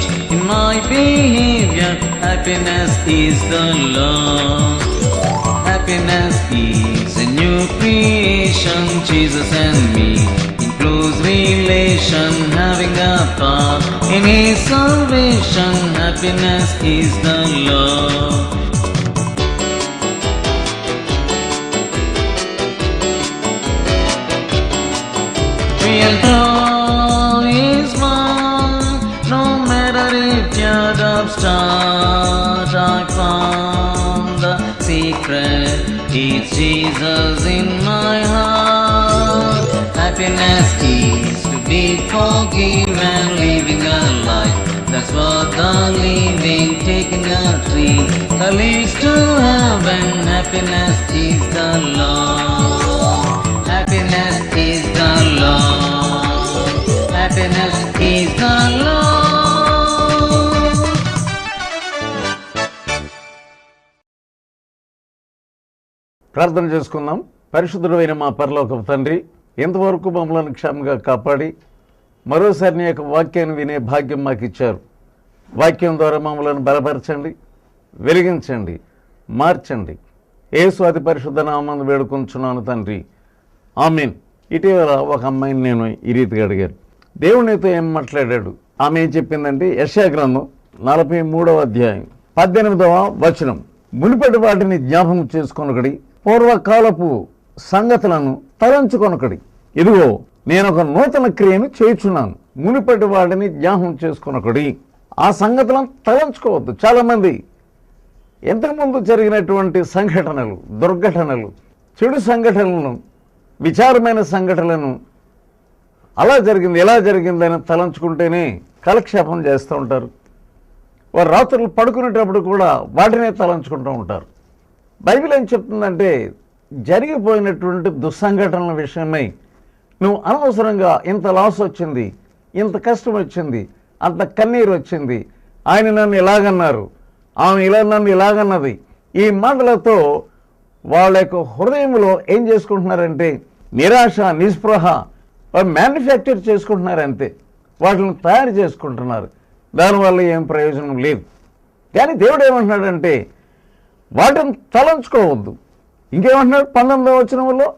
change in my behavior. Happiness is the Lord. Happiness is a new creation, Jesus and me. In close relation, having a part in His salvation. Happiness is the Lord. Real Jesus in my heart. Happiness is to be forgiven, living a life. That's what the living, taking a tree that leads to heaven. Happiness is the Lord. Happiness is ప్రార్థన చేసుకుందాం. పరిశుద్ధుడైన మా పరలోక తండ్రి ఇంతవరకు మమ్మల్ని క్షేమంగా కాపాడి మరోసారి నీ యొక్క వాక్యాన్ని వినే భాగ్యం మాకు ఇచ్చారు వాక్యం ద్వారా మమ్మల్ని బలపరచండి వెలిగించండి మార్చండి. ఏసు అతి పరిశుద్ధ నామందు వేడుకొంచున్నాను తండ్రి. ఆమెన్. ఇటీవల ఒక అమ్మాయిని నేను ఈ రీతిగా అడిగాను. దేవునితో ఏం మాట్లాడాడు? ఆమె ఏం చెప్పిందంటే యశా గ్రంథం నలభై మూడవ అధ్యాయం పద్దెనిమిదవ వచనం. మునిపటి వాటిని జ్ఞాపకం చేసుకొనకడి పూర్వకాలపు సంగతులను తలంచుకొనకడి. ఇదిగో నేను ఒక నూతన క్రియను చేయుచున్నాను. మునిపటి వాడిని జ్ఞాపకం చేసుకొనకడి. ఆ సంగతులను తలంచుకోవద్దు. చాలామంది ఇంతకుముందు జరిగినటువంటి సంఘటనలు దుర్ఘటనలు చెడు సంఘటనలను విచారమైన సంఘటనలను అలా జరిగింది ఎలా జరిగిందని తలంచుకుంటేనే కాలక్షేపం చేస్తూ ఉంటారు. వారు రాత్రులు పడుకునేటప్పుడు కూడా వాటినే తలంచుకుంటూ ఉంటారు. బైబిల్ ఏం చెప్తుందంటే జరిగిపోయినటువంటి దుస్సంఘటనల విషయమై నువ్వు అనవసరంగా ఇంత లాస్ వచ్చింది ఇంత కష్టం వచ్చింది అంత కన్నీరు వచ్చింది ఆయన నన్ను ఇలాగన్నారు ఆమె ఇలా నన్ను ఇలాగన్నది. ఈ మాటలతో వాళ్ళ యొక్క హృదయంలో ఏం చేసుకుంటున్నారంటే నిరాశ నిస్పృహ మ్యానుఫ్యాక్చర్ చేసుకుంటున్నారు అంతే వాటిని తయారు చేసుకుంటున్నారు. దానివల్ల ఏం ప్రయోజనం లేదు. కానీ దేవుడు ఏమంటున్నాడంటే వాటిని తలంచుకోవద్దు. ఇంకేమంటున్నాడు పంతొమ్మిదో వచనంలో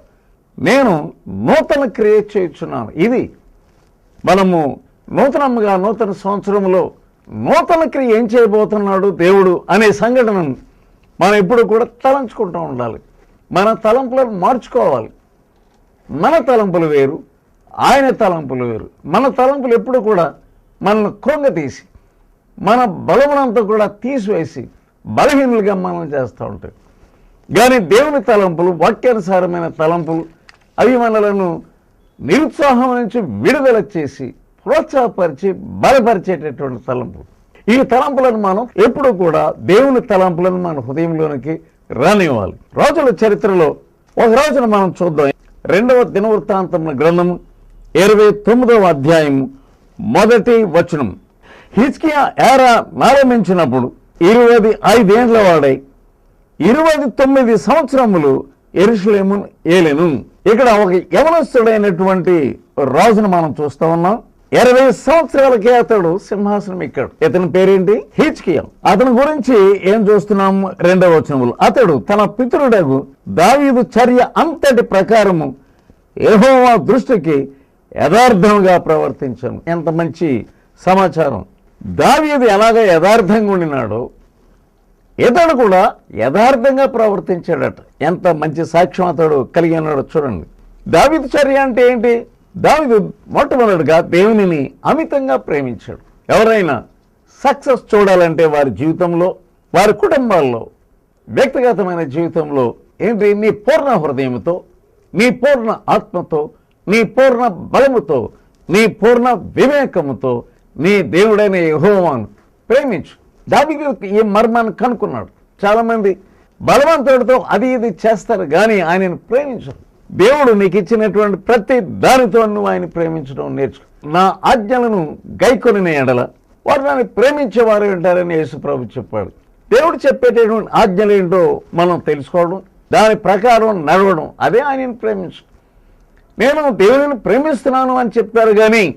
నేను నూతన క్రియేట్ చేయించున్నాను. ఇది మనము నూతనముగా నూతన సంవత్సరంలో నూతన క్రియ ఏం చేయబోతున్నాడు దేవుడు అనే సంఘటనను మనం ఎప్పుడు కూడా తలంచుకుంటూ ఉండాలి. మన తలంపులను మార్చుకోవాలి. మన తలంపులు వేరు ఆయన తలంపులు వేరు. మన తలంపులు ఎప్పుడు కూడా మనల్ని కృంగ తీసి మన బలమునంతా కూడా తీసివేసి బలహీనులుగా మనం చేస్తూ ఉంటాయి. కానీ దేవుని తలంపులు వాక్యానుసారమైన తలంపులు అవి మనలను నిరుత్సాహం నుంచి విడుదల చేసి ప్రోత్సాహపరిచి బలపరిచేటటువంటి తలంపులు. ఈ తలంపులను మనం ఎప్పుడూ కూడా దేవుని తలంపులను మన హృదయంలోనికి రానివ్వాలి. రోజుల చరిత్రలో ఒక రోజున మనం చూద్దాం. రెండవ దినవృత్తాంతముల గ్రంథము ఇరవై తొమ్మిదవ అధ్యాయము మొదటి వచనం హిజ్కియా ఏరా ప్రారంభించినప్పుడు ఇరవై ఐదేండ్ల వాడై ఇరవై తొమ్మిది సంవత్సరములు ఎరుషులేము ఏలెను. ఇక్కడ ఒక యవనస్తుడైనటువంటి రాజును మనం చూస్తా ఉన్నాం. ఇరవై సంవత్సరాలకే అతడు సింహాసనం ఎక్కాడు. ఇతని పేరేంటి? హిచ్కియా అతని గురించి ఏం చూస్తున్నాం రెండవ వచనములు. అతడు తన పితరుడగు దావీదు చర్య అంతటి ప్రకారము యెహోవా దృష్టికి యథార్థంగా ప్రవర్తించాను. ఎంత మంచి సమాచారం. దావీదు ఎలాగ యథార్థంగా ఉండినాడో ఇతడు కూడా యథార్థంగా ప్రవర్తించాడట. ఎంత మంచి సాక్ష్యం అతడు కలిగి ఉన్నాడో చూడండి. దావిదు చర్య అంటే ఏంటి? దావిదు మొట్టమొదటిగా దేవునిని అమితంగా ప్రేమించాడు. ఎవరైనా సక్సెస్ చూడాలంటే వారి జీవితంలో వారి కుటుంబాల్లో వ్యక్తిగతమైన జీవితంలో ఏంటి? నీ పూర్ణ హృదయంతో నీ పూర్ణ ఆత్మతో నీ పూర్ణ బలముతో నీ పూర్ణ వివేకముతో నీ దేవుడైన యహోవాను ప్రేమించు. దానికి ఈ మర్మాన్ని కనుక్కున్నాడు. చాలామంది బలవంతుడితో అది ఇది చేస్తారు కానీ ఆయనను ప్రేమించరు. దేవుడు నీకు ఇచ్చినటువంటి ప్రతి దానితో నువ్వు ఆయన ప్రేమించడం నేర్చుకో. నా ఆజ్ఞలను గైకొని ఎడల వారు నన్ను ప్రేమించేవారు ఉంటారని యేసుప్రభు చెప్పాడు. దేవుడు చెప్పేటటువంటి ఆజ్ఞలు ఏంటో మనం తెలుసుకోవడం దాని ప్రకారం నడవడం అదే ఆయనను ప్రేమించడం. నేను దేవుని ప్రేమిస్తున్నాను అని చెప్పారు కానీ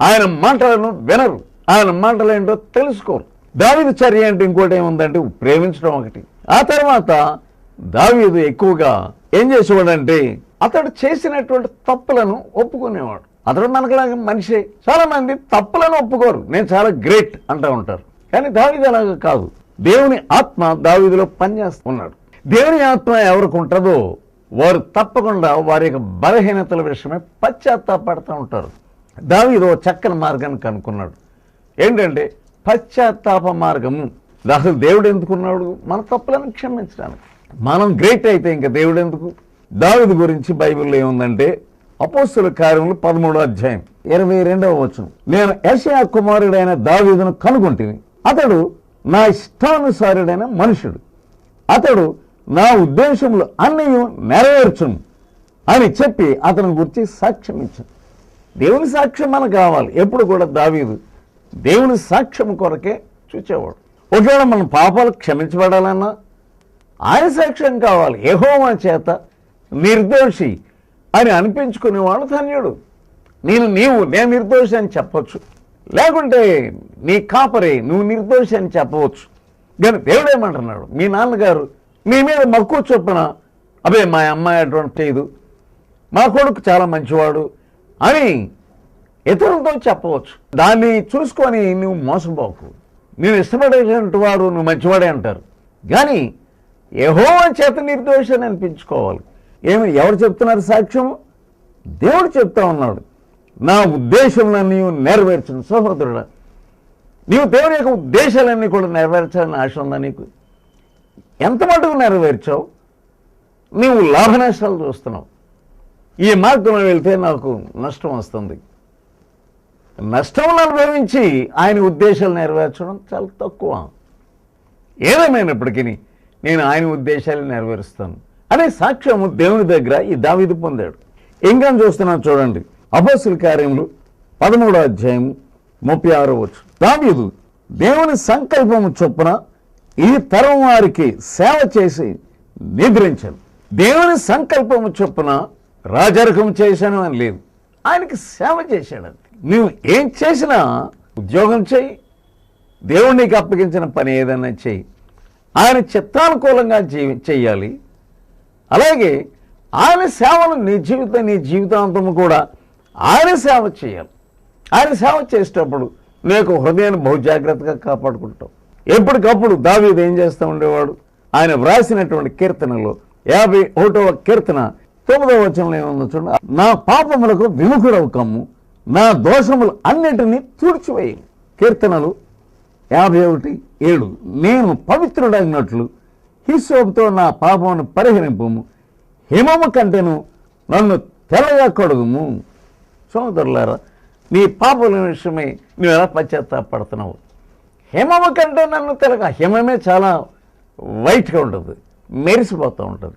ఆయన మాటలను వినరు. ఆయన మాటలు ఏంటో తెలుసుకోరు. దావీదు చర్య అంటే ఇంకోటి ఏముందంటే ప్రేమించడం ఒకటి. ఆ తర్వాత దావీదు ఎక్కువగా ఏం చేసేవాడంటే అతడు చేసినటువంటి తప్పులను ఒప్పుకునేవాడు. అతడు మనకులాగా మనిషే. చాలా మంది తప్పులను ఒప్పుకోరు. నేను చాలా గ్రేట్ అంటూ ఉంటారు. కానీ దావీదు అలాగా కాదు. దేవుని ఆత్మ దావీదులో పనిచేస్తున్నాడు. దేవుని ఆత్మ ఎవరికి ఉంటుందో వారు తప్పకుండా వారి యొక్క బలహీనతల విషయమే పశ్చాత్తాపడుతూ ఉంటారు. దావీదు చక్కని మార్గాన్ని కనుక్కున్నాడు. ఏంటంటే పశ్చాత్తాప మార్గము. అసలు దేవుడు ఎందుకున్నాడు మన తప్పులను క్షమించడానికి. మనం గ్రేట్ అయితే ఇంకా దేవుడు ఎందుకు దావిది గురించి బైబిల్లో ఏముందంటే అపోస్తుల కార్యములు పదమూడో అధ్యాయం ఇరవై రెండవ వచనం. నేను యశయా కుమారుడైన దావీదును కనుగొంటిని. అతడు నా ఇష్టానుసారుడైన మనుషుడు. అతడు నా ఉద్దేశములు అన్నీ నెరవేర్చును అని చెప్పి అతని గురించి సాక్ష్యం ఇచ్చాను దేవుని సాక్ష్యం మనకు కావాలి. ఎప్పుడు కూడా దావీదు దేవుని సాక్ష్యం కొరకే చూచేవాడు. ఒకవేళ మన పాపాలు క్షమించబడాలన్నా ఆయన సాక్ష్యం కావాలి. యెహోవా చేత నిర్దోషి అని అనిపించుకునేవాడు ధన్యుడు. నేను నీవు నేను నిర్దోషి అని చెప్పొచ్చు. లేకుంటే నీ కాపరే నువ్వు నిర్దోషి అని చెప్పవచ్చు. కానీ దేవుడు ఏమంటున్నాడు? మీ నాన్నగారు మీ మీద మక్కువ చొప్పున అబే మా అమ్మాయి అటువంటి చేయదు మా కొడుకు చాలా మంచివాడు. అని ఇతరులతో చెప్పవచ్చు. దాన్ని చూసుకొని నువ్వు మోసపోకు. నేను ఇష్టపడేటువంటి వాడు నువ్వు మంచివాడే అంటారు. కానీ ఏహో చేత నిర్దోషాన్ని అనిపించుకోవాలి. ఏమి ఎవరు చెప్తున్నారు సాక్ష్యం దేవుడు చెప్తా ఉన్నాడు. నా ఉద్దేశం నీవు నెరవేర్చిన సహోదరుడా. నీవు దేవుని యొక్క ఉద్దేశాలన్నీ కూడా నెరవేర్చాలని ఆశ ఉందా నీకు? ఎంత మటుకు నెరవేర్చావు? నీవు లాభ నష్టాలు చూస్తున్నావు. ఈ మార్గంలో వెళ్తే నాకు నష్టం వస్తుంది. నష్టం అనుభవించి ఆయన ఉద్దేశాలు నెరవేర్చడం చాలా తక్కువ. ఏదేమైనప్పటికీ నేను ఆయన ఉద్దేశాలు నెరవేరుస్తాను. అనే సాక్ష్యము దేవుని దగ్గర ఈ దావిది పొందాడు. ఇంకా చూస్తున్నాను చూడండి. అపోసుల కార్యములు పదమూడో అధ్యాయం ముప్పై ఆరో వచ్చు దావీదు దేవుని సంకల్పము చొప్పున ఈ తరం వారికి సేవ చేసి నిద్రించాను దేవుని సంకల్పము చొప్పున రాజరికం చేశాను అని లేదు. ఆయనకి సేవ చేశాడు నువ్వు ఏం చేసినా ఉద్యోగం చేయి. దేవుడు నీకు అప్పగించిన పని ఏదైనా చేయి. ఆయన చిత్తానుకూలంగా జీవి చెయ్యాలి. అలాగే ఆయన సేవను నీ జీవితం నీ జీవితాంతము కూడా ఆయన సేవ చేయాలి. ఆయన సేవ చేసేటప్పుడు నీకు హృదయాన్ని బహు జాగ్రత్తగా కాపాడుకుంటావు ఎప్పటికప్పుడు దావీది ఏం చేస్తూ ఉండేవాడు? ఆయన వ్రాసినటువంటి కీర్తనలో యాభై ఒకటవ కీర్తన తొమ్మిదవ వచనంలో ఏమన్నా చూడండి. నా పాపములకు విముఖుడవు కమ్ము. నా దోషములు అన్నిటినీ తుడిచివేయి. కీర్తనలు యాభై ఒకటి ఏడు. నేను పవిత్రుడైనట్లు హిస్సోపుతో నా పాపమును పరిహరింపము. హిమము కంటేను నన్ను తెల్లగా కడుగుము. సోదరులారా నీ పాపల విషయమై నువ్వు ఎలా పశ్చాత్తాపడుతున్నావు? హిమము కంటే నన్ను తెలక హిమమే చాలా వైట్గా ఉంటుంది. మెరిసిపోతూ ఉంటుంది.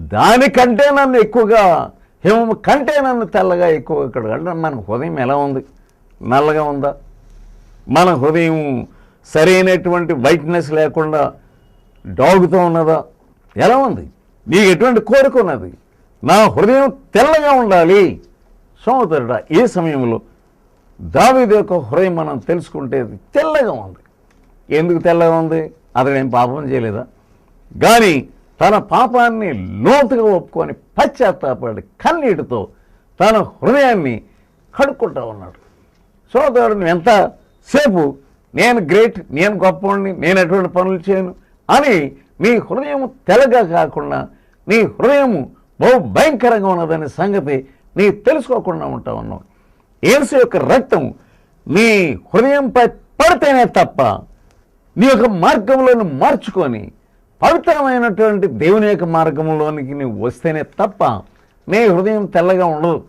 దానికంటే నన్ను ఎక్కువగా హిమము కంటే నన్ను తెల్లగా ఎక్కువ ఇక్కడ అంటే మన హృదయం ఎలా ఉంది? నల్లగా ఉందా? మన హృదయం సరైనటువంటి వైట్నెస్ లేకుండా డాగుతూ ఉన్నదా? ఎలా ఉంది? నీకు ఎటువంటి కోరిక ఉన్నది? నా హృదయం తెల్లగా ఉండాలి. సోదరుడ ఏ సమయంలో దావీదు యొక్క హృదయం మనం తెలుసుకుంటే తెల్లగా ఉంది. ఎందుకు తెల్లగా ఉంది? అతడేం పాపం చేయలేదా? కానీ తన పాపాన్ని లోతుగా ఒప్పుకొని పశ్చాత్తాపడి కన్నీటితో తన హృదయాన్ని కడుక్కుంటా ఉన్నాడు. సోదరుడు ఎంతసేపు నేను గ్రేట్ నేను గొప్పవాడిని నేను ఎటువంటి పనులు చేయను అని నీ హృదయం తెలగా కాకుండా నీ హృదయము బహు భయంకరంగా ఉన్నదనే సంగతి నీ తెలుసుకోకుండా ఉంటా ఉన్నావు. ఏసు యొక్క రక్తం నీ హృదయంపై పడితేనే తప్ప నీ యొక్క మార్గంలో మార్చుకొని పవిత్రమైనటువంటి దేవుని యొక్క మార్గంలోనికి నువ్వు వస్తేనే తప్ప నీ హృదయం తెల్లగా ఉండదు.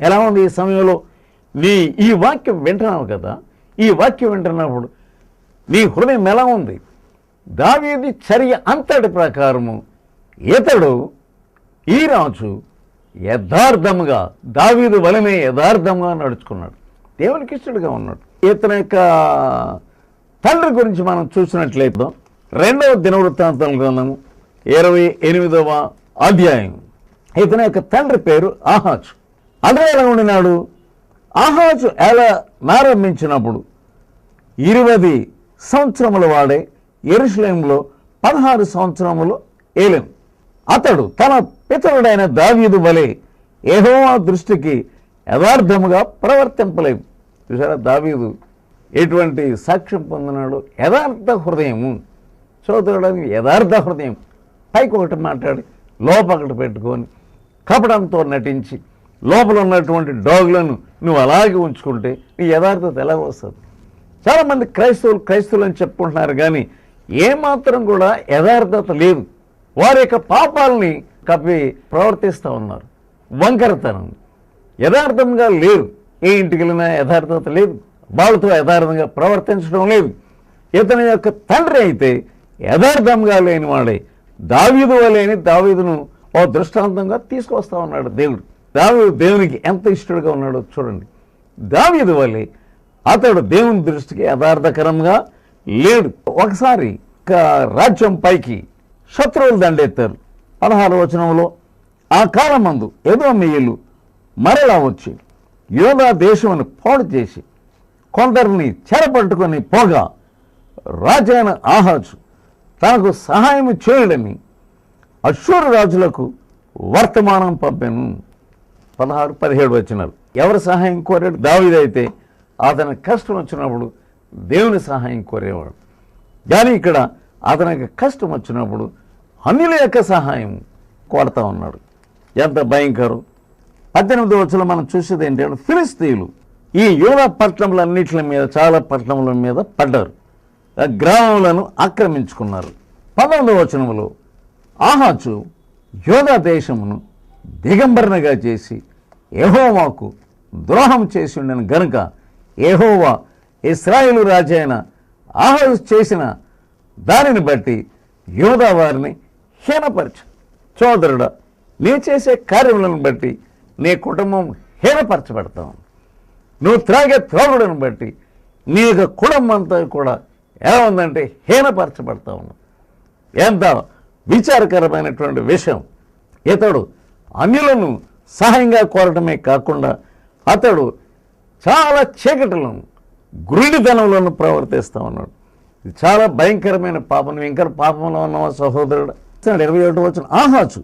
ఎలా ఉంది ఈ సమయంలో? నీ ఈ వాక్యం వింటున్నావు కదా? ఈ వాక్యం వింటున్నప్పుడు నీ హృదయం ఎలా ఉంది? దావీది చర్య అంతటి ప్రకారము ఇతడు ఈ రాజు యథార్థముగా దావీదు వలనే యథార్థంగా నడుచుకున్నాడు. దేవునికి ఇష్టడుగా ఉన్నాడు. ఇతని యొక్క తండ్రి గురించి మనం చూసినట్లయితే రెండవ దినవృత్తాంతం గ్రంథము ఇరవై ఎనిమిదవ అధ్యాయం. ఇతని యొక్క తండ్రి పేరు ఆహాజు. అదే ఎలా ఉండినాడు. ఆహాజు ఎలా ప్రారంభించినప్పుడు? ఇరవై సంవత్సరముల వాడే ఎరుషలేంలో పదహారు సంవత్సరములు ఏలెను అతడు తన పితరుడైన దావీదు వలె యెహోవా దృష్టికి యథార్థముగా ప్రవర్తింపలేము చూసారా దావీదు ఎటువంటి సాక్ష్యం పొందినాడు? యథార్థ హృదయము. సోదరుడానికి యథార్థ హృదయం పైకి ఒకటి మాట్లాడి లోపకటి పెట్టుకొని కపడంతో నటించి లోపల ఉన్నటువంటి డాగులను నువ్వు అలాగే ఉంచుకుంటే నీ యథార్థత ఎలా వస్తుంది? చాలామంది క్రైస్తవులు క్రైస్తవులు అని చెప్పుకుంటున్నారు కానీ ఏమాత్రం కూడా యథార్థత లేదు. వారి యొక్క పాపాలని కప్పి ప్రవర్తిస్తూ ఉన్నారు. వంకరతనం. యథార్థంగా లేరు. ఏ ఇంటికి వెళ్ళినా యథార్థత లేదు. వాళ్ళతో యథార్థంగా ప్రవర్తించడం లేదు. ఇతని యొక్క తండ్రి అయితే యథార్థంగా లేని వాడే దావీదు వలేని దావీదును ఓ దృష్టాంతంగా తీసుకొస్తా ఉన్నాడు దేవుడు. దావీదు దేవునికి ఎంత ఇష్టడుగా ఉన్నాడో చూడండి. దావీదు వలె అతడు దేవుని దృష్టికి యథార్థకరంగా లేడు. ఒకసారి ఒక రాజ్యం పైకి శత్రువులు దండెత్తారు. పదహారు వచనంలో ఆ కాలమందు ఎదోమీయులు మరలా వచ్చి యోధా దేశమును పాడు చేసి కొందరిని చెరపట్టుకొని పోగా రాజైన ఆహాజు తనకు సహాయం చేయడని అశ్వరు రాజులకు వర్తమానం పంపాను. పదహారు పదిహేడు వచ్చినారు ఎవరి సహాయం కోరాడు? దావిదైతే అతని కష్టం వచ్చినప్పుడు దేవుని సహాయం కోరేవాడు. కానీ ఇక్కడ అతనికి కష్టం వచ్చినప్పుడు అన్యుల యొక్క సహాయం కోరుతా ఉన్నాడు. ఎంత భయంకరం. పద్దెనిమిది వచ్చులో మనం చూసేది ఏంటంటే ఫిలిస్తీన్లు ఈ యోధ పట్టణములన్నింటి మీద చాలా పట్టణముల మీద పడ్డారు. గ్రామములను ఆక్రమించుకున్నారు. పదకొండవ వచనములో ఆహాచు యోధా దేశమును దిగంబరనగా చేసి ఎహోవాకు ద్రోహం చేసి ఉండను గనుక యెహోవా ఇస్రాయేలు రాజైన ఆహాజు చేసిన దానిని బట్టి యోధా వారిని హీనపరచు. సోదరుడా నీవు చేసే కార్యములను బట్టి నీ కుటుంబం హీనపరచబడతాం. నువ్వు త్రాగే త్రాగుడును బట్టి నీ యొక్క కుటుంబంతో కూడా ఎలా ఉందంటే హీనపరచబడతా ఉన్నాం ఎంత విచారకరమైనటువంటి విషయం. ఇతడు అన్యులను సహాయంగా కోరటమే కాకుండా అతడు చాలా చీకటిలను గురుడితనంలోను ప్రవర్తిస్తూ ఉన్నాడు. ఇది చాలా భయంకరమైన పాపం. నువ్వు ఇంకా పాపంలో ఉన్నావా సహోదరుడు ఇరవై ఒకటి వచ్చిన ఆహాచు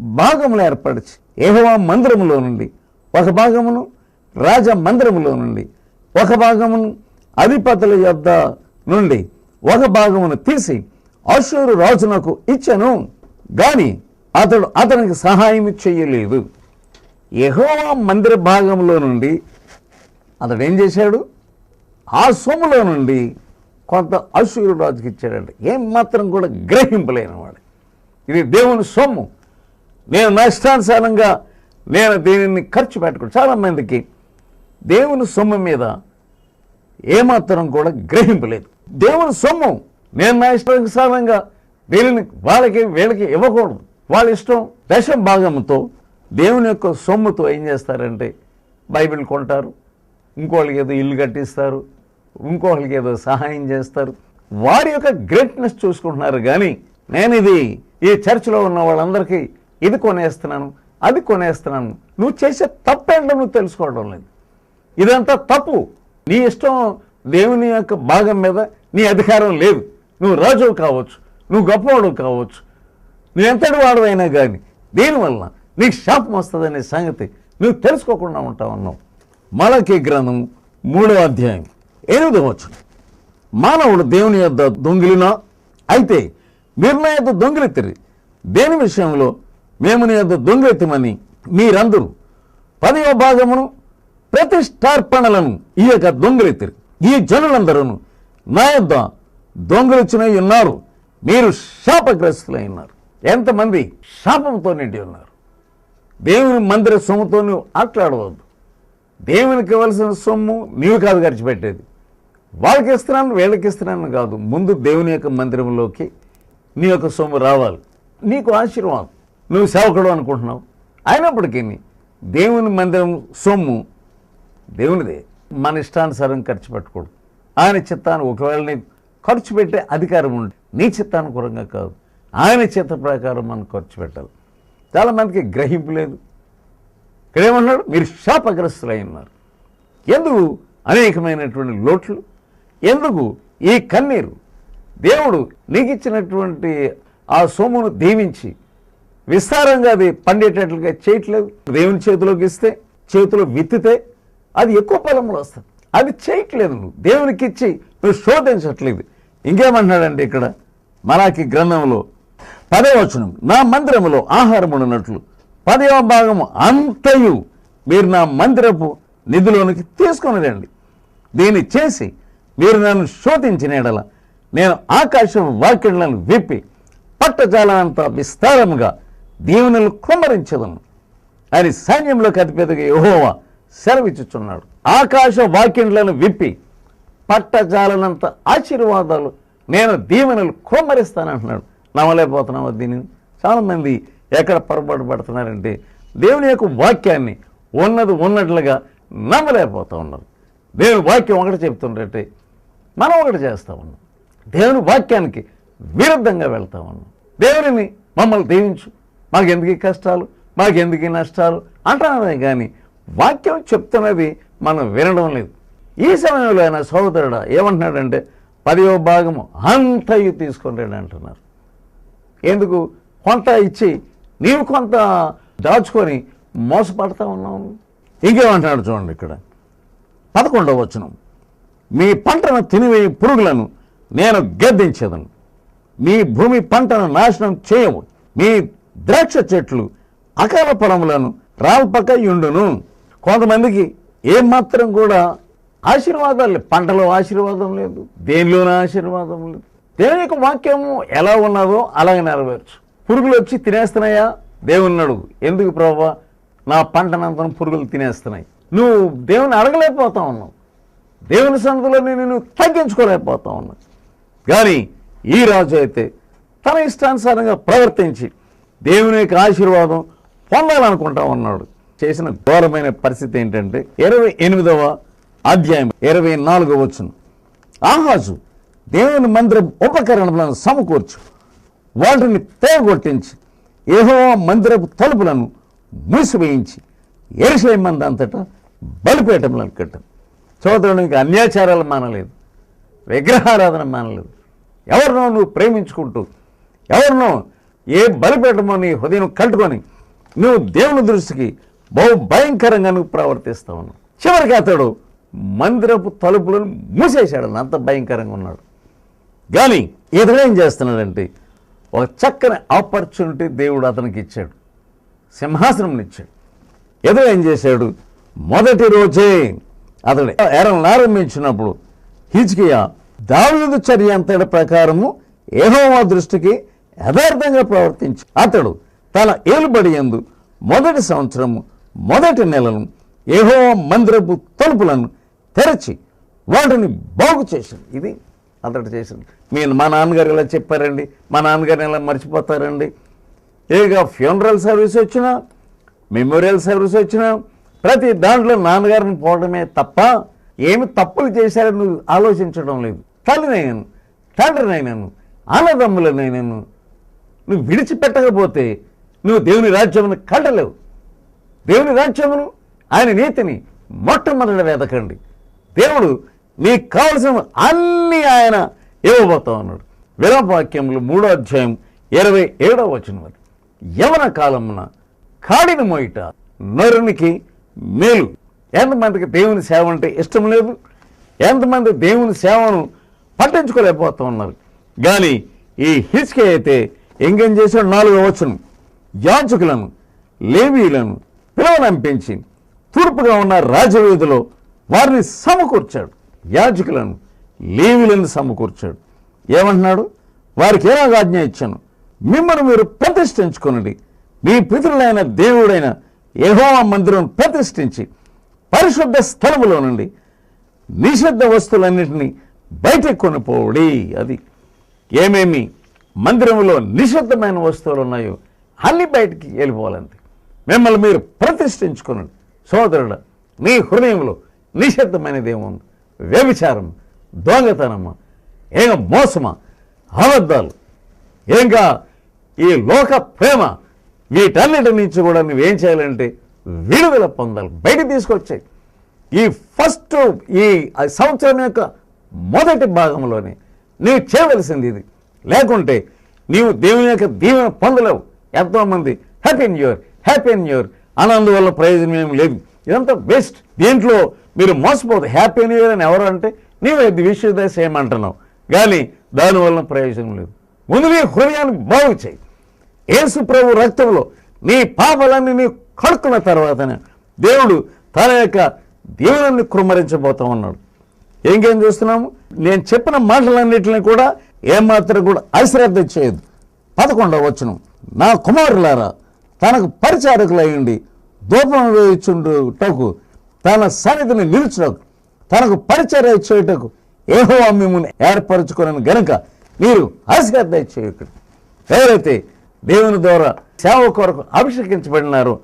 భాగములు ఏర్పరిచి ఏహోవా మందిరములో నుండి ఒక భాగమును రాజ మందిరములో నుండి ఒక భాగమును అధిపతుల యొద్ద నుండి ఒక భాగమును తీసి అశూరు రాజునకు ఇచ్చను. గాని అతడు అతనికి సహాయం చేయలేదు. యహోవా మందిర భాగంలో నుండి అతడు ఏం చేశాడు? ఆ సొమ్ములో నుండి కొంత అశూరు రాజుకి ఇచ్చాడంట. ఏం మాత్రం కూడా గ్రహింపలేనివాడు. ఇది దేవుని సొమ్ము. నేను నష్టానుసారంగా నేను దీనిని ఖర్చు పెట్టుకుని చాలామందికి దేవుని సొమ్ము మీద ఏమాత్రం కూడా గ్రహింపలేదు. దేవుని సొమ్ము. నేను నా ఇష్టానుసారంగా దీనిని వాళ్ళకి వీళ్ళకి ఇవ్వకూడదు. వాళ్ళ ఇష్టం దశం భాగంతో దేవుని యొక్క సొమ్ముతో ఏం చేస్తారంటే బైబిల్ కొంటారు. ఇంకోళ్ళకి ఏదో ఇల్లు కట్టిస్తారు. ఇంకోళ్ళకి ఏదో సహాయం చేస్తారు. వారి యొక్క గ్రేట్నెస్ చూసుకుంటున్నారు కానీ నేను ఇది ఈ చర్చిలో ఉన్న వాళ్ళందరికీ ఇది కొనేస్తున్నాను అది కొనేస్తున్నాను. నువ్వు చేసే తప్పేంటో నువ్వు తెలుసుకోవడం లేదు. ఇదంతా తప్పు. నీ ఇష్టం దేవుని యొక్క భాగం మీద నీ అధికారం లేదు. నువ్వు రాజువు కావచ్చు నువ్వు గొప్పవాడు కావచ్చు నువ్వు ఎంతటి వాడువైనా కానీ దీనివల్ల నీకు శాపం వస్తుందనే సంగతి నువ్వు తెలుసుకోకుండా ఉంటావు అన్నావు. మలకి గ్రంథం మూడవ అధ్యాయం ఎనిమిది వచ్చు మానవుడు దేవుని యొద్ద దొంగిలినా? అయితే మీరు నా దేని విషయంలో మేము నీ యొక్క దొంగిలెత్తమని మీరందరూ పదవ భాగమును ప్రతిష్టార్పణలను ఈ యొక్క దొంగిలెత్తిరి ఈ జనులందరూ నా యొద్ద దొంగిలిచ్చినై ఉన్నారు మీరు శాపగ్రస్తులై ఉన్నారు. ఎంతమంది శాపంతో నిండి ఉన్నారు? దేవుని మందిర సొమ్ముతో నువ్వు ఆటలాడవద్దు. దేవునికి ఇవ్వాల్సిన సొమ్ము నీవు కాదు ఖర్చు పెట్టేది వాళ్ళకి ఇస్తున్నాను వీళ్ళకి ఇస్తున్నాను కాదు. ముందు దేవుని యొక్క మందిరంలోకి నీ యొక్క సొమ్ము రావాలి. నీకు ఆశీర్వాదం. నువ్వు సేవకుడు అనుకుంటున్నావు. అయినప్పటికీ దేవుని మందిరం సొమ్ము దేవునిదే. మన ఇష్టానుసారం ఖర్చు పెట్టకూడదు ఆయన చిత్తాన్ని ఒకవేళ నీకు ఖర్చు పెట్టే అధికారం ఉంది నీ చిత్తానుకూలంగా కాదు. ఆయన చిత్త ప్రకారం మనం ఖర్చు పెట్టాలి. చాలామందికి గ్రహింపు లేదు. ఇక్కడేమన్నాడు మీరు శాపగ్రస్తులై ఉన్నారు ఎందుకు అనేకమైనటువంటి లోట్లు? ఎందుకు ఈ కన్నీరు? దేవుడు నీకు ఇచ్చినటువంటి ఆ సొమ్మును దీవించి విస్తారంగా అది పండేటట్లుగా చేయట్లేదు. దేవుని చేతిలోకి ఇస్తే చేతిలో విత్తితే అది ఎక్కువ పొలంలో వస్తుంది. అది చేయట్లేదు నువ్వు. దేవునికి ఇచ్చి నువ్వు శోధించట్లేదు. ఇంకేమంటున్నాడండి ఇక్కడ? మరాకి గ్రంథంలో పదే వచనం నా మందిరములో ఆహారం ఉన్నట్లు పదవ భాగము అంతయు మీరు నా మందిరపు నిధిలోనికి తీసుకొని రండి దీన్ని చేసి మీరు నన్ను శోధించిన ఎడల నేను ఆకాశం వాక్యలను విప్పి పట్టజాలంత విస్తారముగా దీవెనలు కుమ్మరించదను. అని సైన్యంలోకి అతిపెద్దగా యహోవా సెలవిచ్చుచున్నాడు. ఆకాశ వాక్యంలను విప్పి పట్టజాలనంత ఆశీర్వాదాలు నేను దీవెనలు కుమ్మరిస్తానంటున్నాడు నమ్మలేకపోతున్నావా దీనిని? చాలామంది ఎక్కడ పొరపాటు పడుతున్నారంటే దేవుని యొక్క వాక్యాన్ని ఉన్నది ఉన్నట్లుగా నమ్మలేకపోతూ ఉన్నారు. దేవుని వాక్యం ఒకటి చెప్తుంటే మనం ఒకటి చేస్తా ఉన్నాం. దేవుని వాక్యానికి విరుద్ధంగా వెళ్తా ఉన్నాం. దేవునిని మమ్మల్ని దీవించు. మాకెందుకు కష్టాలు? మాకెందుకు నష్టాలు? అంటున్నదే కానీ వాక్యం చెప్తున్నది మనం వినడం లేదు. ఈ సమయంలో ఆయన సోదరుడు ఏమంటున్నాడంటే పదివో భాగము అంతయు తీసుకుంటాడు అంటున్నారు. ఎందుకు? కొంత ఇచ్చి నీవు కొంత దాచుకొని మోసపడతా ఉన్నావు. ఇంకేమంటున్నాడు చూడండి ఇక్కడ. పదకొండవ వచనం. మీ పంటను తినివే పురుగులను నేను గద్దించేదను. మీ భూమి పంటను నాశనం చేయవు. మీ ద్రాక్ష చెట్లు అకాల పొలములను రాల్పక యుండును. కొంతమందికి ఏమాత్రం కూడా ఆశీర్వాదాలు లేవు. పంటలో ఆశీర్వాదం లేదు దేనిలోనూ ఆశీర్వాదం లేదు. దేవుని యొక్క వాక్యము ఎలా ఉన్నదో అలాగే నెరవేర్చు పురుగులు వచ్చి తినేస్తున్నాయా? దేవుని అడుగు. ఎందుకు ప్రభా? నా పంటనంతరం పురుగులు తినేస్తున్నాయి. నువ్వు దేవుని అడగలేకపోతా ఉన్నావు. దేవుని సన్నిధిలో నేను తగ్గించుకోలేకపోతా ఉన్నావు. కానీ ఈ రాజు అయితే తన ఇష్టానుసారంగా ప్రవర్తించి దేవుని యొక్క ఆశీర్వాదం పొందాలనుకుంటా ఉన్నాడు. చేసిన ఘోరమైన పరిస్థితి ఏంటంటే ఇరవై ఎనిమిదవ అధ్యాయం ఇరవై నాలుగవ వచ్చును ఆహాజు దేవుని మందిరం ఉపకరణములను సమకూర్చు వాటిని తేగొట్టించి ఏహో మందిరపు తలుపులను మూసివేయించి ఎరుసలేం మంది అంతటా బలిపేటములను కట్టాను సోదరునికి అన్యాచారాలు మానలేదు విగ్రహారాధన మానలేదు. ఎవరినో నువ్వు ప్రేమించుకుంటూ ఎవరినో ఏ బలిపేటమో నీ హృదయం కట్టుకొని నువ్వు దేవుని దృష్టికి బహు భయంకరంగా నువ్వు ప్రవర్తిస్తా ఉన్నావు. చివరికి అతడు మందిరపు తలుపులను మూసేశాడు. అంత భయంకరంగా ఉన్నాడు. కానీ ఇతడు ఏం చేస్తున్నాడంటే ఒక చక్కని ఆపర్చునిటీ దేవుడు అతనికి ఇచ్చాడు. సింహాసనం ఇచ్చాడు. ఏదో ఏం చేశాడు? మొదటి రోజే అతడు ఎరలను ఆరంభించినప్పుడు హిజ్కియా దావీదు చర్య అంతటి ప్రకారము ఏహోవా దృష్టికి యథార్థంగా ప్రవర్తించి అతడు తన ఏలుబడి ఎందు మొదటి సంవత్సరము మొదటి నెలను ఏహో మందిరపు తలుపులను తెరచి వాటిని బాగు చేశాను ఇది అతడు చేశాడు. మీరు మా నాన్నగారు ఇలా చెప్పారండి. మా నాన్నగారిని ఇలా మర్చిపోతారండి. ఏగా ఫ్యూనరల్ సర్వీస్ వచ్చినా మెమోరియల్ సర్వీస్ వచ్చినా ప్రతి దాంట్లో నాన్నగారిని పోవడమే తప్ప ఏమి తప్పులు చేశారని నువ్వు ఆలోచించడం లేదు. తల్లినైనాను తండ్రినైనాను అన్నదమ్ములనైనాను నువ్వు విడిచిపెట్టకపోతే నువ్వు దేవుని రాజ్యమును కట్టలేవు. దేవుని రాజ్యమును ఆయన నీతిని మొట్టమొదటి వెతకండి దేవుడు నీకు కావలసిన అన్నీ ఆయన ఇవ్వబోతా ఉన్నాడు. విలవాక్యములు మూడో అధ్యాయం ఇరవై ఏడవ వచనం వారు యవన కాలమున కాడిని మోయిట నరునికి మేలు. ఎంతమందికి దేవుని సేవ అంటే ఇష్టం లేదు? ఎంతమంది దేవుని సేవను పట్టించుకోలేకపోతూ ఉన్నారు? కానీ ఈ హిస్కే అయితే ఎంగేం చేశాడు? నాలుగో వచనం. యాచకులను లేవీలను పిలవనంపించి తూర్పుగా ఉన్న రాజవీధిలో వారిని సమకూర్చాడు. యాజకులను లేవులను సమకూర్చాడు. ఏమంటున్నాడు? వారికి ఏమో ఆజ్ఞ ఇచ్చాను? మిమ్మల్ని మీరు ప్రతిష్ఠించుకొనండి. మీ పితృలైన దేవుడైన యహోవా మందిరం ప్రతిష్ఠించి పరిశుద్ధ స్థలములో నుండి నిషిద్ధ వస్తువులన్నింటినీ బయటకు కొనిపోవడి అది. ఏమేమి మందిరంలో నిషిద్ధమైన వస్తువులు ఉన్నాయో అన్ని బయటికి వెళ్ళిపోవాలంతే. మిమ్మల్ని మీరు ప్రతిష్ఠించుకునండి. సోదరుడు నీ హృదయంలో నిషిద్ధమైనది వ్యభిచారం దొంగతనమా ఏం మోసమా? అబద్ధాలు. ఇంకా ఈ లోక ప్రేమ వీటన్నిటి నుంచి కూడా నువ్వేం చేయాలంటే విడుదల పొందాలి. బయట తీసుకొచ్చాయి. ఈ ఫస్ట్ ఈ సంవత్సరం యొక్క మొదటి భాగంలోనే నీవు చేయవలసింది ఇది. లేకుంటే నీవు దేవుని యొక్క దీవెన పొందలేవు. ఎంతోమంది happy in your happy in your అనందువల్ల ప్రయోజనం ఏం లేదు. ఇదంతా బెస్ట్ దీంట్లో మీరు మోసపోదు హ్యాపీ న్యూ ఇయర్ అని ఎవరు అంటే నీవు ఇది ఏమంటున్నావు కానీ దానివల్ల ప్రయోజనం లేదు. ముందు నీ హృదయాన్ని బాగు చేయి. యేసు ప్రభు రక్తంలో నీ పాపలన్నీ నీ కడుక్కున్న తర్వాతనే దేవుడు తన యొక్క దేవుని కృమరించబోతా ఉన్నాడు. ఇంకేం చూస్తున్నాము? నేను చెప్పిన మాటలన్నింటినీ కూడా ఏమాత్రం కూడా అశ్రద్ధ చేయదు పదకొండవ వచ్చును నా కుమారులారా తనకు పరిచారకులయ్యండి దూపం వేయుచుండుటకు తన సన్నిధిని నిలుచుటకు తనకు పరిచర్య చేయుటకు ఏహో మిమ్మల్ని ఏర్పరచుకుని గనుక మీరు అశ్రద్ధ చేయకండి ఎవరైతే దేవుని ద్వారా సేవ కొరకు అభిషేకించబడినారో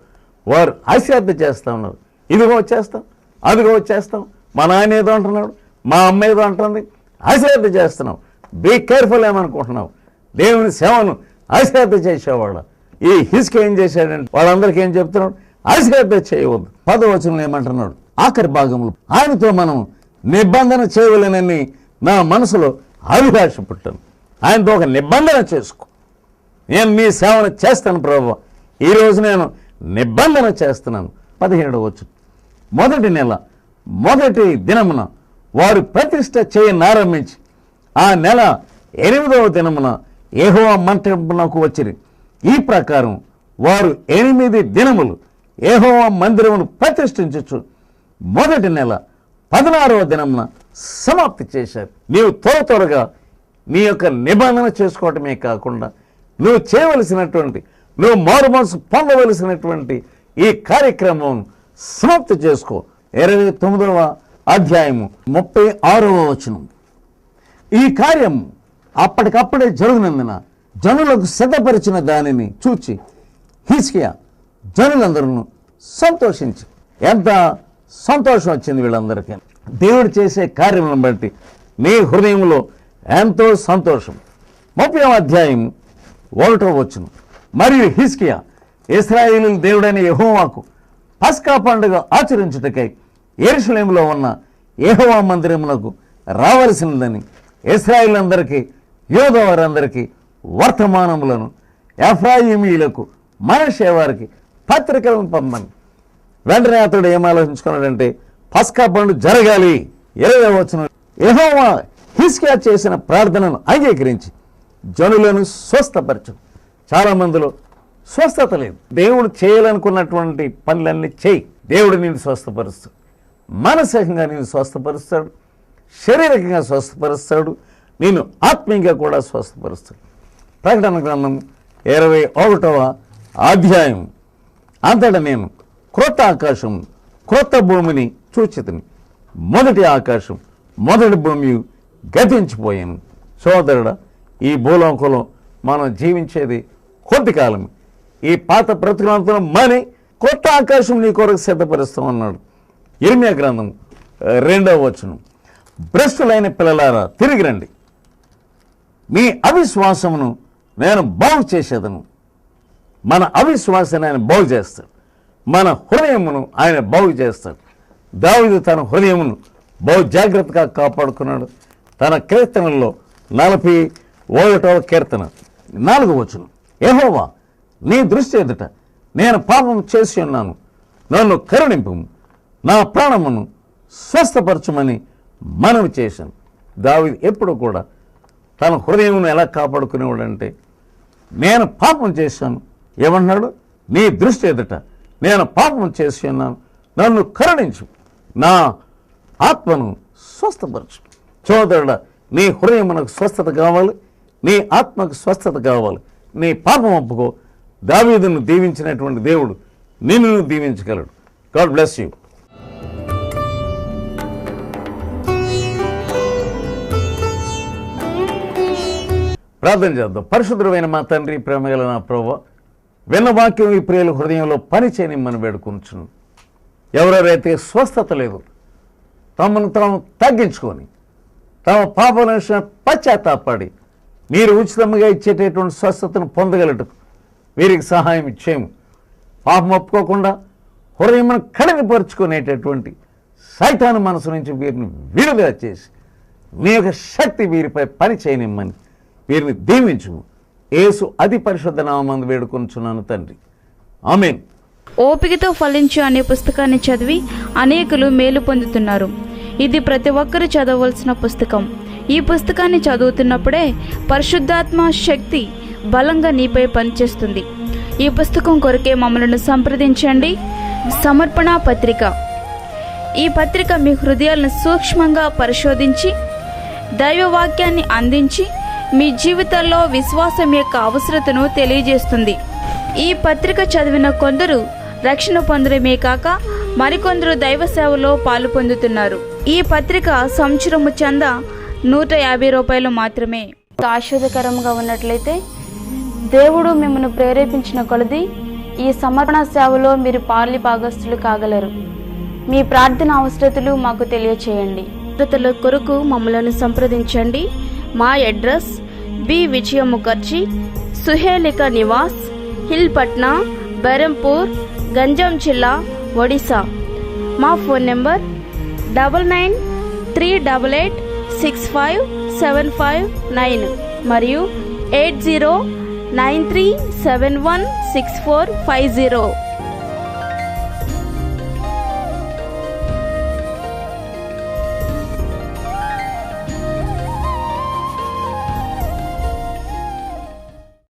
వారు అశ్రద్ధ చేస్తా ఉన్నారు. ఇదిగో వచ్చేస్తాం అదిగో వచ్చేస్తాం మా నాయన ఏదో అంటున్నాడు మా అమ్మ ఏదో అంటుంది అశ్రద్ధ చేస్తున్నాం. బీ కేర్ఫుల్ ఏమనుకుంటున్నావు? దేవుని సేవను అశ్రద్ధ చేసేవాళ్ళు. ఈ హిస్క్ ఏం చేశాడంటే వాళ్ళందరికీ ఏం చెప్తున్నాడు? అశ్రద్ధ చేయవద్దు. పదవచనం ఏమంటున్నాడు? ఆఖరి భాగంలో ఆయనతో మనం నిబంధన చేయవలనని నా మనసులో అభిలాష పుట్టాను. ఆయనతో ఒక నిబంధన చేసుకో. నేను మీ సేవను చేస్తాను ప్రభు. ఈరోజు నేను నిబంధన చేస్తున్నాను. పదిహేడు వచ్చు మొదటి నెల మొదటి దినమున వారు ప్రతిష్ట చేయనారంభించి ఆ నెల ఎనిమిదవ దినమున ఏహో మంటపునకు వచ్చింది ఈ ప్రకారం వారు ఎనిమిది దినములు ఏహో మందిరమును ప్రతిష్ఠించచ్చు మొదటి నెల పదనారవ దినమున సమాప్తి చేశారు. నీవు త్వర త్వరగా నీ యొక్క నిబంధన చేసుకోవటమే కాకుండా నువ్వు చేయవలసినటువంటి నువ్వు మారు మనసు పొందవలసినటువంటి ఈ కార్యక్రమం సమాప్తి చేసుకో. ఇరవై తొమ్మిదవ అధ్యాయము ముప్పై ఆరవ వచనం. ఈ కార్యం అప్పటికప్పుడే జరుగునందున జనులకు సిద్ధపరిచిన దానిని చూచి హిస్కియా జనులందరూ సంతోషించి. ఎంత సంతోషం వచ్చింది వీళ్ళందరికీ. దేవుడు చేసే కార్యములను బట్టి నీ హృదయంలో ఎంతో సంతోషం. ముప్పై అధ్యాయం ఒకటో వచ్చును మరియు హిస్కియా ఇస్రాయేలు దేవుడైన యహోవాకు పస్కా పండుగ ఆచరించుటకై ఎరుషలేములో ఉన్న యహోవా మందిరమునకు రావలసినదని ఇస్రాయిలందరికీ యోధవారందరికీ వర్తమానములను ఎఫ్రాయిమీలకు మనషే వారికి పత్రికలను పంపండి వెంటనే అతడు ఏం ఆలోచించుకున్నాడంటే పస్కా పండు జరగాలి ఇరవై వచ్చిన యెహోవా హిస్కియా చేసిన ప్రార్థనను అంగీకరించి జనులను స్వస్థపరచు. చాలామందిలో స్వస్థత లేదు. దేవుడు చేయాలనుకున్నటువంటి పనులన్నీ చేయి. దేవుడు నేను స్వస్థపరుస్తాడు. మానసికంగా నేను స్వస్థపరుస్తాడు. శారీరకంగా స్వస్థపరుస్తాడు. నేను ఆత్మీయంగా కూడా స్వస్థపరుస్తాడు. ప్రకటన గ్రంథం ఇరవై ఒకటవ అధ్యాయం. అంతటా నేను క్రొత్త ఆకాశం క్రొత్త భూమిని చూచితిని. మొదటి ఆకాశం మొదటి భూమి గతించిపోయాను. సోదరుడా ఈ భూలోకంలో మనం జీవించేది కొద్ది కాలం ఈ పాత ప్రతికాంతం మని కొత్త ఆకాశం నీ కొరకు సిద్ధపరుస్తూ ఉన్నాడు ఇర్మియా గ్రంథం రెండవ వచనం. భ్రష్టులైన పిల్లలారా తిరిగి రండి. మీ అవిశ్వాసమును నేను బాగు చేసేదను. మన అవిశ్వాసాన్ని ఆయన బాగు చేస్తాడు. మన హృదయమును ఆయన బాగు చేస్తాడు. దావిదు తన హృదయమును బహు జాగ్రత్తగా కాపాడుకున్నాడు. తన కీర్తనల్లో నలభై ఒకటవ కీర్తన నాలుగు వచ్చును ఏహోవా నీ దృష్టి ఎదుట నేను పాపం చేసి ఉన్నాను. నన్ను కరుణింపు. నా ప్రాణమును స్వస్థపరచమని మనవి చేశాను. దావిది ఎప్పుడు కూడా తన హృదయమును ఎలా కాపాడుకునేవాడంటే నేను పాపం చేశాను. ఏమన్నాడు నీ దృష్టి ఎదుట నేను పాపం చేసి ఉన్నాను. నన్ను కరుణించు. నా ఆత్మను స్వస్థపరచు. సోదరుడ నీ హృదయమునకు స్వస్థత కావాలి. నీ ఆత్మకు స్వస్థత కావాలి. నీ పాపం ఒప్పుకో. దావీదును దీవించినటువంటి దేవుడు నిన్ను దీవించగలడు. God bless you. ప్రార్థన చేద్దాం. పరిశుద్ధమైన మా తండ్రి ప్రేమగల నా ప్రభు విన్న వాక్యం ఈ ప్రియుల హృదయంలో పని చేయనిమ్మని వేడుకొంచును ఎవరెవరైతే స్వస్థత లేదు తమను తాము తగ్గించుకొని తమ పాపల విషయం పశ్చాత్తాపడి మీరు ఉచితంగా ఇచ్చేటటువంటి స్వస్థతను పొందగలటకు వీరికి సహాయం ఇచ్చేము. పాపం ఒప్పుకోకుండా హృదయం కడిగిపరుచుకునేటటువంటి సైతాను మనసు నుంచి వీరిని విడుదల చేసి మీ యొక్క శక్తి వీరిపై పని చేయనిమ్మని వీరిని దీవించు ఏసు అతి పరిశుద్ధ నామందు వేడుకొంచున్నాను తండ్రి. ఆమెన్. ఓపికతో ఫలించు అనే పుస్తకాన్ని చదివి అనేకులు మేలు పొందుతున్నారు. ఇది ప్రతి ఒక్కరూ చదవలసిన పుస్తకం. ఈ పుస్తకాన్ని చదువుతున్నప్పుడే పరిశుద్ధాత్మ శక్తి బలంగా నీపై పనిచేస్తుంది. ఈ పుస్తకం కొరకే మమ్మల్ని సంప్రదించండి. సమర్పణ పత్రిక. ఈ పత్రిక మీ హృదయాలను సూక్ష్మంగా పరిశోధించి దైవవాక్యాన్ని అందించి మీ జీవితంలో విశ్వాసం యొక్క అవసరతను తెలియజేస్తుంది. ఈ పత్రిక చదివిన కొందరు రక్షణ పొందడమే కాక మరికొందరు దైవ సేవలో పాలు పొందుతున్నారు. ఈ పత్రిక సంవత్సరము చంద నూట యాభై రూపాయలు మాత్రమే. ఆశ్చర్యకరంగా ఉన్నట్లయితే దేవుడు మిమ్మల్ని ప్రేరేపించిన కొలది ఈ సమర్పణ సేవలో మీరు పాలి భాగస్తులు కాగలరు. మీ ప్రార్థన అవసరతలు మాకు తెలియచేయండి. కొరకు మమ్మలను సంప్రదించండి. మా address B Vijaya Mukherjee Suhelika Nivas hill Patna Berhampur Ganjam జిల్లా ఒడిశా. మా phone number double nine three double eight six five seven five nine మరియు eight zero nine three seven one six four five zero.